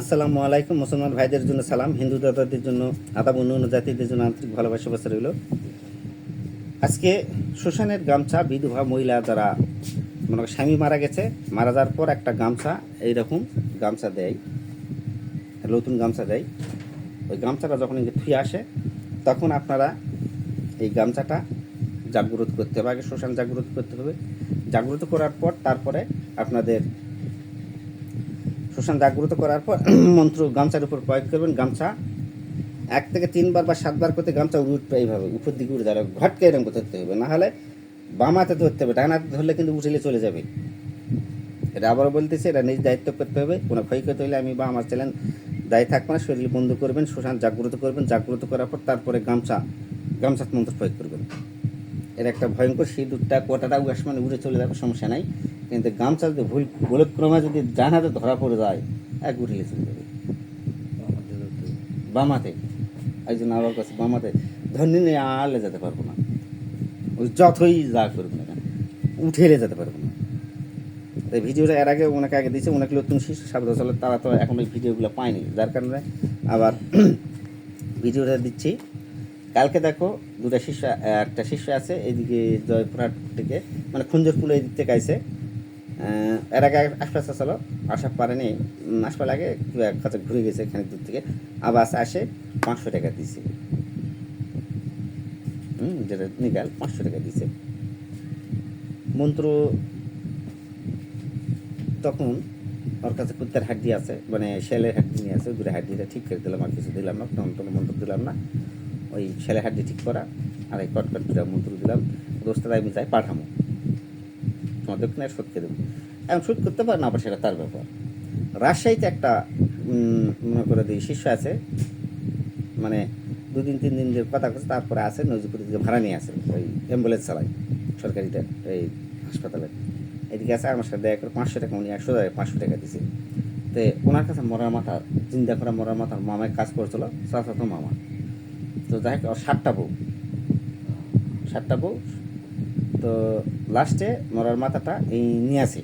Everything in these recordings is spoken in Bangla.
আসসালামু আলাইকুম, মুসলমান ভাইদের জন্য সালাম, হিন্দু দাদাদের জন্য আদাব অন্য জাতিদের জন্য আন্তরিক ভালোবাসা বাসা রইল। আজকে শ্মশানের গামছা বিধবা মহিলা যারা, মনে স্বামী মারা গেছে, মারা যাওয়ার পর একটা গামছা, এইরকম গামছা দেয়, নতুন গামছা দেয়। ওই গামছাটা যখন এই যে ফিরে আসে, তখন আপনারা এই গামছাটা জাগ্রত করতে হবে। আগে শ্মশান জাগ্রত করতে হবে। জাগ্রত করার পর তারপরে আপনাদের শ্মশান জাগ্রত করার পর মন্ত্র গামছার উপর প্রয়োগ করবেন। গামছা এক থেকে তিনবার বা সাতবার করতে গামছা উড়ে উঠবে এইভাবে, উপর দিকে উড়ে দাঁড়াবে। ঘটকে এরকম ধরতে হবে না হলে বাম হাতে ধরতে হবে, ডান হাতে ধরলে কিন্তু উঠেলে চলে যাবে। এটা আবারও বলতেছি, এটা নিজ দায়িত্ব করতে হবে। কোনো ক্ষয়ক্ষতি হলে আমি বা আমার চ্যানেল দায়ী থাকব না, শরীর বন্ধ করবেন, শ্মশান জাগ্রত করবেন। জাগ্রত করার পর তারপরে গামছা গামছা মন্ত্র প্রয়োগ করবেন। এর একটা ভয়ঙ্কর সিঁদুরটা, কোটাটা আসমানে উড়ে চলে যাবে, সমস্যা নাই। কিন্তু গামছা যদি ভুল, ভুলক্রমে যদি ডান হাতে ধরা পড়ে যায়, এক উঠিলে চলে যাবে। বামাতে একজন আবার কাছে বামাতে ধরনি নিয়ে আলে যেতে পারব না। ওই যতই যা করবে না উঠেলে যেতে পারব না। তো এই ভিডিওটা এর আগে ওনাকে আগে দিয়েছে, ওনাকে নতুন শিশু সাবধান চলে তারা তো এখন ওই ভিডিওগুলো পায়নি, যার কারণে আবার ভিডিওটা দিচ্ছি। কালকে দেখো দুটা শিষ্য একটা শিষ্য আছে এইদিকে জয়পুরহাট থেকে মানে খুঞ্জরপুল এই দিক থেকে আইসে এর আগে আশপাশ আসলো আসা পারেনি আসবার আগে এক কাছে ঘুরে গেছে এখানে দূর থেকে। আবার আসে পাঁচশো টাকা দিছে। হুম, যেটা নিকাল, পাঁচশো টাকা দিছে। মন্ত্র তখন ওর কাছে কুত্তার হাড্ডি আছে মানে শেলের হাড্ডি নিয়ে আছে দুটো হাড্ডিটা ঠিক করে দিলাম, আর কিছু দিলাম না, তখন তখন মন্ত্র দিলাম না। ওই শেলের হাড্ডি ঠিক করা, আর এই কটকট দুটা মন্ত্র দিলাম। দোস্তরা আমি যাই, পাঠামো। তোমার দক্ষিণে শোধ করে দেবো। এখন শোধ করতে পারে না, আবার সেটা তার ব্যাপার। রাজশাহীতে একটা মনে করে দিই শিষ্য আছে মানে দুদিন, তিন দিন যে কথা করছে তারপরে আছে, নজিপুরি থেকে ভাড়া নিয়ে আসে ওই অ্যাম্বুলেন্স চালায়, সরকারিটা, এই হাসপাতালে। এদিকে আছে, আমার সাথে দেখা করে পাঁচশো টাকা, উনি একশো টাকা, পাঁচশো টাকা দিছে। তো ওনার কাছে মরার মাথা চিন্তা করা মরার মাথার মামায় কাজ করছিল চাচাতো মামা। তো যাই হোক সাতটা বউ সাতটা বউ তো লাস্টে মরার মাথাটা এই নিয়ে আসে।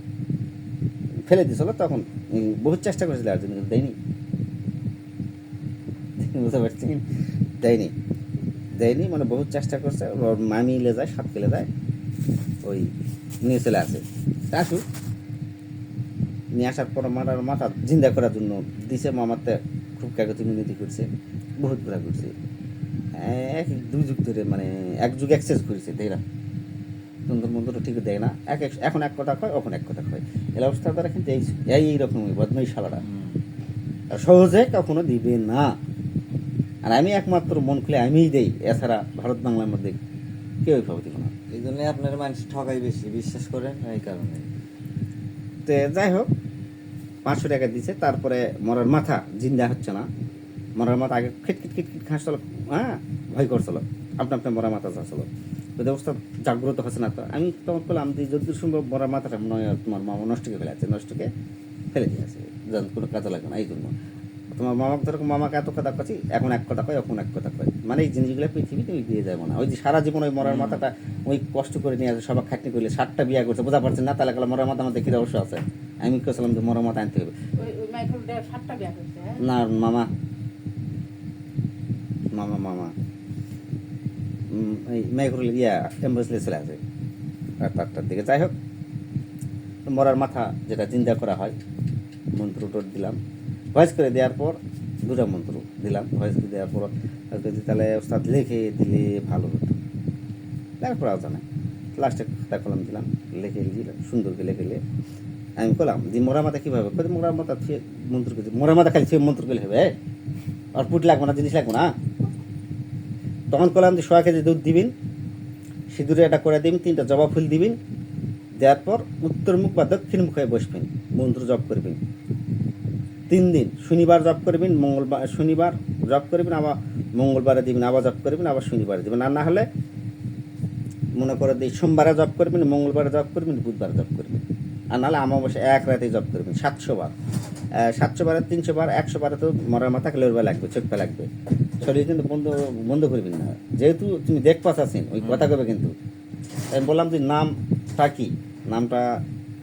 ফেলে দিয়েছিল, তখন বহুত চেষ্টা করেছিল আর জন্য দেয়নি। বুঝতে পারছি? দেয়নি। দেয়নি মানে বহুত চেষ্টা করছে মামি লে যায় সাত কেলে যায়, ওই নিয়ে চলে আসে। তা আসুক নিয়ে আসার পর মারার মাথা জিন্দা করার জন্য দিছে মামাতে, খুব কাগজ মিনতি করছে, বহুত ঘোরা করছে। এক দুই যুগ ধরে মানে এক যুগ এক্সেস করেছে তাইরা সুন্দর মন্দির ঠিক দেয় না। এক এক- এখন এক কথা কয় এখন এক কথা কয়। এই অবস্থা দ্বারা কিন্তু এই এই এইরকমই বদমাই শালারা সহজে কখনো দিবে না। আর আমি একমাত্র মন খুলে আমিই দেই এছাড়া ভারত বাংলার মধ্যে কেউ ভাবে দিব না। এই জন্য আপনার মানুষ ঠকাই বেশি বিশ্বাস করেন এই কারণে। তো যাই হোক পাঁচশো টাকা দিছে তারপরে মরার মাথা জিন্দা হচ্ছে না। মরার মাথা আগে খিটখিট খিটখিট খাসছিল হ্যাঁ ভয় করছিল। আপনা আপনি মরার মাথা যাচ্ছিল। অবস্থা জাগ্রত হচ্ছে না তো। আমি তখন বললাম যে যদ্দূর সম্ভব মরার মাথাটা নয় তোমার মামা নষ্টকে ফেলে আছে নষ্টকে ফেলে দিয়েছে যেন কোনো কাজে লাগে না এই জন্য। তোমার মামাকে ধরো মামাকে এত কথা কছি এখন এক কথা কয় এখন এক কথা কয়। মানে এই জিনিসগুলো পৃথিবীতে ওই দিয়ে যাব না। ওই যে সারা জীবন ওই মরার মাথাটা ওই কষ্ট করে নিয়ে আসে সবাই খাটনি করলে সাতটা বিয়া করছে বোঝা পারছেন না? তাহলে কালে মরার মাথা আমাদের কি অবশ্য আছে? আমি কেছিলাম যে মরার মাথা আনতে হবে। হ্যাঁ? না মামা। মামা মামা। উম, ইয়া অ্যাম্বুলেন্সে চলে আসে রাত আটটার দিকে যাই হোক। মরার মাথা যেটা চিন্তা করা হয় মন্ত্র টোট দিলাম। ভয়েস করে দেওয়ার পর দুটা মন্ত্র দিলাম। ভয়েস করে দেওয়ার পর তাহলে ওস্তাদ লিখে দিলে ভালো হতো। লেখার পর জানা। লাস্টে খাতা কলম দিলাম লিখে দিলাম সুন্দর করে লিখে আমি করলাম যে মোরা মাথা কীভাবে করে মোরা মাথা মন্ত্র করে মোরা মাথা খালি মন্ত্র করলে হবে? আর পুট লাগবো না জিনিস লাগবো না? তখন করলাম যে সোয়া কেজি দুধ দিবেন, সিঁদুরে এটা করে দিবেন, তিনটা জবা ফুল দিবেন, দেওয়ার পর উত্তর মুখ বা দক্ষিণ মুখে বসবেন, মন্ত্র জপ করবেন। তিন দিন শনিবার জপ করবেন, মঙ্গলবার, শনিবার জপ করবেন, আবার মঙ্গলবারে দিবেন, আবার জপ করবেন, আবার শনিবারে দিবেন। আর না হলে মনে করে দিই সোমবারে জব করবেন, মঙ্গলবারে জব করবেন, বুধবারে জব করবেন। আর নাহলে আমাবস্যা এক রাতে জব করবেন, সাতশো বার। সাতশো বারে, তিনশো বার, একশো বারে তো মরার মাথা, খেলে লাগবে, চোখটা লাগবে। শরীর কিন্তু বন্ধ বন্ধ করবেন না যেহেতু তুমি দেখ পাচ্ছেন ওই কথা কবে কিন্তু? আমি বললাম যে নামটা কি? নামটা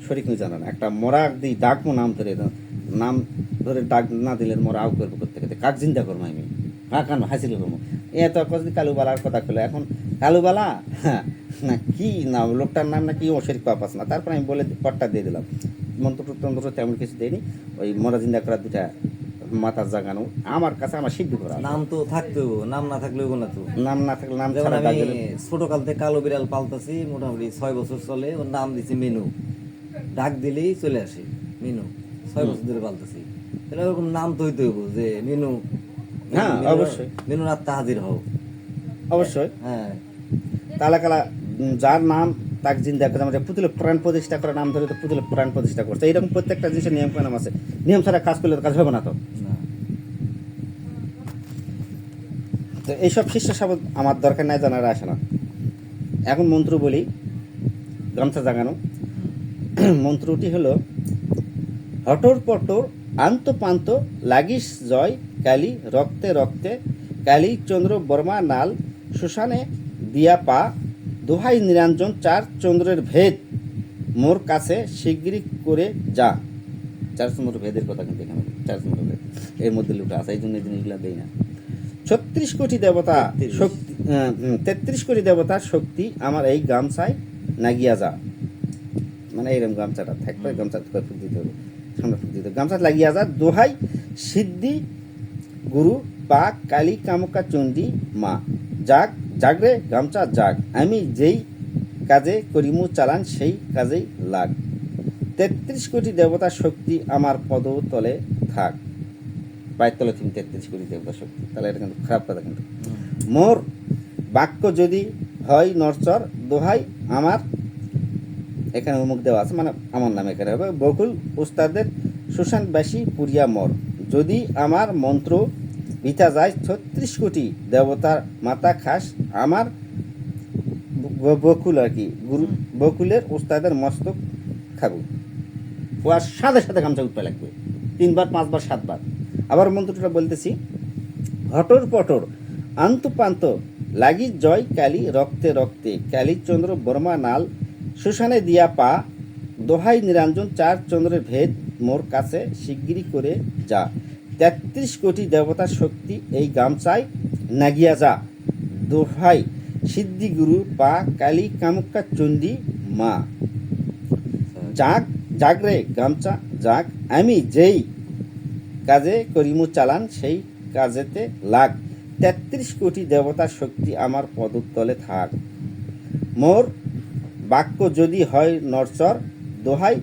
শরীর তুমি জানো না একটা মরা দিই ডাকবো নাম ধরে নাম ধরে ডাক না দিলে মরা আউ করব করতে করতে। কাক চিন্তা করব আমি? কাক কান হাসিল করব? এ তো কতদিন কালুবালার কথা কইলো। এখন কালুবালা? হ্যাঁ, না কি নাম লোকটার নাম না কি ও শরীর পাপাস না? তারপরে আমি বলে পটটা দিয়ে দিলাম। মন্ত্র তন্ত্র তেমন কিছু দেয়নি। ওই মরা জিন্দা করার দুটা মাথার জাগানো আমার কাছে আমার সিদ্ধ করা নাম তো থাকতে নাম না থাকলে না তো। নাম না থাকলে নাম যেমন আমি দিলে ছোট কাল থেকে কালো বিড়াল পালতাছি মোটামুটি ছয় বছর চলে ওর নাম দিছি মিনু। ডাক দিলেই চলে আসে মিনু। ছয় বছর ধরে পালতাছি। তাহলে ওরকম নাম তো হইতে হইব যে মিনু। হ্যাঁ, অবশ্যই। মিনুর আত্মা হাজির হও। অবশ্যই। হ্যাঁ। তালা কালা যার নাম তাক জিন্দা করে আমাদের পুতুলের প্রাণ প্রতিষ্ঠা করে নাম ধরে তো পুতুলে প্রাণ প্রতিষ্ঠা করছে। এইরকম প্রত্যেকটা জিনিসের নিয়ম কানুন আছে। নিয়ম ছাড়া কাজ করলে কাজ হবে না তো। তো এইসব শিষ্য শব্দ আমার দরকার নাই জানার আসে না। এখন মন্ত্র বলি গামছা জাগানো। মন্ত্রটি হলো, হটর পটর, আন্ত পান্ত, লাগিস জয়, কালী রক্তে রক্তে, কালী চন্দ্র বর্মা নাল শ্মশানে দিয়া পা, দোহাই নিরঞ্জন চার চন্দ্রের ভেদ। মোর কাছে শিগগিরি করে যা। চার চন্দ্র ভেদের কথা কিন্তু এখানে চার চন্দ্র ভেদ। এর মধ্যে লুটা আছে, এই জন্য এই জিনিসগুলো দেই না। ছত্রিশ কোটি দেবতা শক্তি তেত্রিশ কোটি দেবতার শক্তি আমার এই গামছায় নাগিয়া যা। মানে এইরকম গামছাটা থাকবে গামছা ফুক দিতে হবে সামনে ফুক দিতে হবে। গামছা লাগিয়া যা দোহাই সিদ্ধি গুরু পাক কালী কামকা চণ্ডী মা। যাক জাগরে গামছা যাক আমি যেই কাজে করিমু চালান সেই কাজেই লাগ। তেত্রিশ কোটি দেবতার শক্তি আমার পদ তলে থাক। পায়ের তলে তুমি তেত্রিশ কোটি শক্তি তাহলে এটা কিন্তু খারাপ কথা কিন্তু। মোর বাক্য যদি হয় নরচর দোহাই আমার এখানে অমুক দেওয়া আছে মানে আমার নাম এখানে হবে বকুল উস্তাদের সুশান্তবাসী পুরিয়া মর। যদি আমার মন্ত্র বিতা যায় ছত্রিশ কোটি দেবতার মাতা খাস আমার বকুল আর কি গুরু বকুলের উস্তাদের মস্তক খাব। ওয়ার সাথে সাথে গামছা উঠতে লাগবে। তিনবার পাঁচবার সাতবার। আবার মন্ত্রটা বলতেছি, হটর পটর, আন্তু পান্ত, লাগি জয় কালী রক্তে রক্তে কালীচন্দ্র বর্মা নাল শ্মশানে দিয়া পা, দোহাই নিরঞ্জন চার চন্দ্রের ভেদ, মোর কাছে শিগগিরি করে যা। তেত্রিশ কোটি দেবতার শক্তি এই গামছায় নাগিয়া যা। দোহাই সিদ্ধি গুরু পা কালী কামুক্কা চণ্ডী মা। যাক জাগরে গামছা, যাক, আমি যেই কাজে করিমু চালান, সেই কাজেতে লাগ তেত্রিশ কোটি দেবতার শক্তি আমার পদতলে থাক। মোর বাক্য যদি হয় নরচর, দোহাই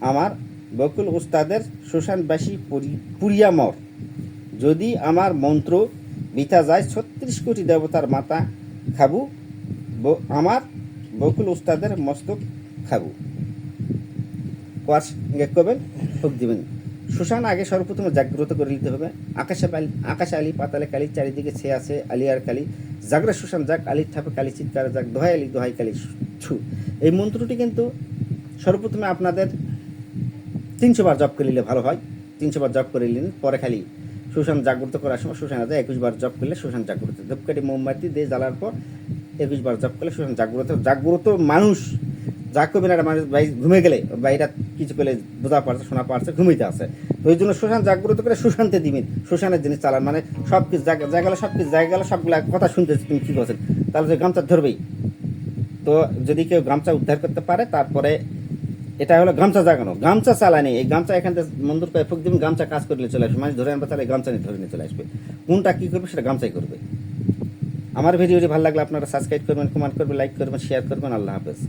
আমার বকুল উস্তাদের শ্মশানবাসী পুরি- পুরিয়া মর। যদি আমার মন্ত্র বিতা যায়, ছত্রিশ কোটি দেবতার মাথা খাবু আমার বকুল উস্তাদের মস্তক খাবু। করবেন ফুক দিবেন। শ্মশান আগে সর্বপ্রথমে জাগ্রত করে নিতে হবে। আকাশে আকাশে আলি, পাতালে কালি, চারিদিকে ছে আছে আলিয়ার কালি। জাগরে শ্মশান যাক, আলির ঠাপে কালি, চিৎকার যাক দোহাই আলি দোহাই কালি, ছু। এই মন্ত্রটি কিন্তু সর্বপ্রথমে আপনাদের তিনশো বার জপ করে নিলে ভালো হয়। তিনশো বার জপ করে নিলেন পরে খালি শ্মশান জাগ্রত করার সময় শ্মশানে যায় একুশ বার জপ করলে শ্মশান জাগ্রত। ধূপকাঠি, মোমবাতি দিয়ে জ্বালার পর একুশ বার জপ করলে শ্মশান জাগ্রত। জাগ্রত মানুষ যা করবেন না মানুষ ভাই ঘুমে গেলে বাইরা কিছু করলে বোঝা পারছে, শোনা পারছে ঘুমাইতে আছে। ওই জন্য শ্মশান জাগ্রত করে সুশান্তে দিবেন শ্মশানের জিনিস চালান মানে সব কিছু জায়গা সব কিছু জায়গা গেলে সবগুলা কথা শুনতে তুমি কি করছেন তাহলে যে গামছা ধরবেই। তো যদি কেউ গামছা উদ্ধার করতে পারে, তারপরে এটা হলো গামছা জাগানো। গামছা চালানি, এই গামছা এখান থেকে মন্দির করে ফুক দিবেন, গামছা কাজ করলে চলে আসবে। মানুষ ধরে আনবে, তাহলে গামছা নিয়ে ধরে নিয়ে চলে আসবে। কোনটা কি করবে, সেটা গামছাই করবে। আমার ভিডিওটি ভালো লাগলে আপনারা সাবস্ক্রাইব করবেন কমেন্ট করবেন লাইক করবেন শেয়ার করবেন। আল্লাহ হাফেজ।